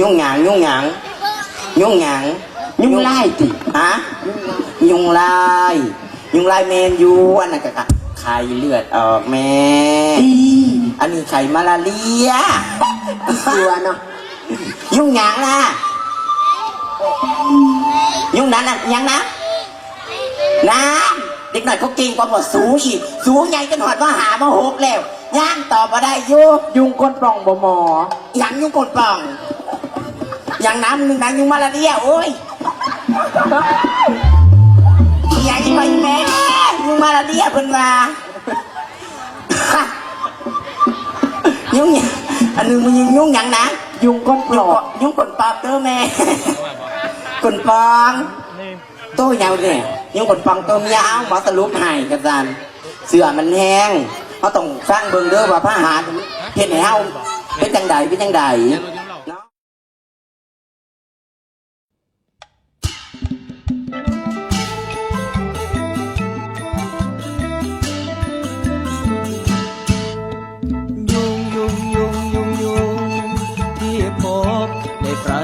ยุ่งหยางยุ่งหยางยุ่งหยางยุ่งไล่ติฮะยุ่งลายยุ่งลายเมนยูอันนั้นก็ไข่เลือดออกแม่อีอันนี้ไข่มาลาเรียตัวเนาะยุ่งหยางนะยุ่งนั้นน่ะยังนะน้ำเด็กหน่อยเขาเก่งกว่าหมดสูฉีสูใหญ่กันหอดว่าหามาหกแล้วย่างตอบมาได้อยุยุงก้นปล่องบ่หมอยังยุ่งกดป่อง ยังน้ำหนึ่งนังยุ่งมาลาเรียโอ้ยใหญ่ไปแม่ยุ่งมาลาเรียเพิ่นว่ายุ่งหยังอันหนึงมันยุ่งหยังนะยุงก้นปยุ่ล่งองกดยุ่งกดปอบเด้อแม่กดปองโต้ยาวเนี่ยยุ่งกดปองตัวยาวหมอสรุปให้กันซันเสือมันแห้งเขาต้องสร้างเบิ่งเด้อว่าพระหารเห็นให้เฮาเป็นจังใดเป็นจังใด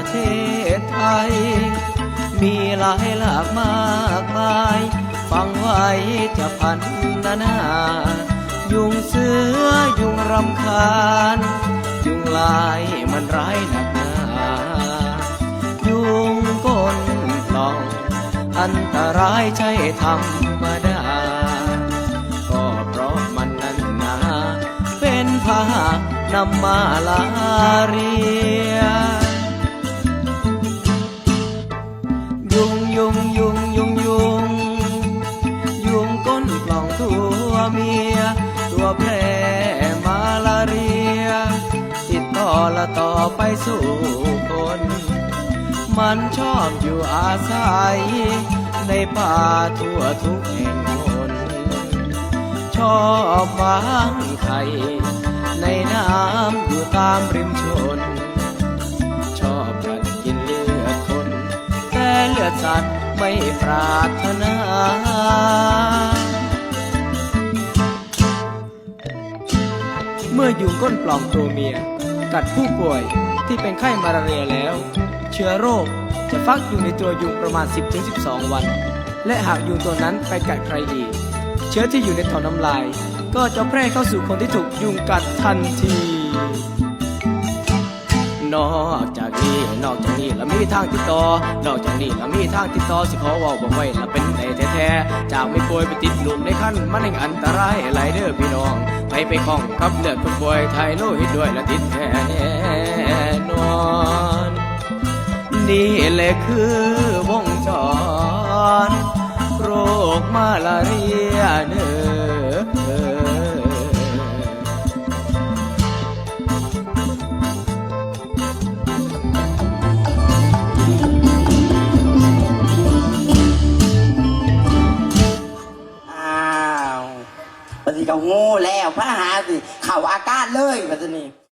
เทศไทย มีหลายหลากมากมาย ฟังไว้จะพันนานา ยุงเสือยุงรำคาญ ยุงลายมันร้ายหนักหนา ยุงก้นปล่อง อันตรายใช่ธรรมดา ก็เพราะมันนั้นนา เป็นพาหะนำมาลาเรีย ยุงยุงยุงยุงยุงยุงก้นปล่องตัวเมีย ตัวแพร่มาลาเรีย ติดต่อละต่อไปสู่คน มันชอบอยู่อาศัย ในป่าทั่วทุกแห่งหนชอบวางไข่ในน้ำอยู่ตามริมชน ชอบกัด สัตว์ไม่ปรารถนาเมื่อยุงก้นปล่องตัวเมีย กัดผู้ป่วยที่เป็นไข้มาลาเรียแล้ว เชื้อโรคจะฟักอยู่ในตัวยุงประมาณ 10-12 วัน และหากยุงตัวนั้นไปกัดใครอีก เชื้อที่อยู่ในท่อน้ำลาย ก็จะแพร่เข้าสู่คนที่ถูกยุงกัดทันที นอกจากนี้นอกจากนี้ละมีทางติดต่อ นอกจากนี้ละมีทางติดต่อสิขอว่าบอกไว้ละเป็นในแท้ๆจากไม่ป่วยไปติดลูกในขั้นมันยังอันตรายหลายเด้อพี่น้อง ไปไปคล้องกับเลือดคนป่วยไทยโลหิตด้วยและติดแท้แน่นอนนี่แหละคือวงจร โรคมาลาเรียเนื้อ กางูแล้วพระหาสิ เข่าอาการเลยปัจจุบัน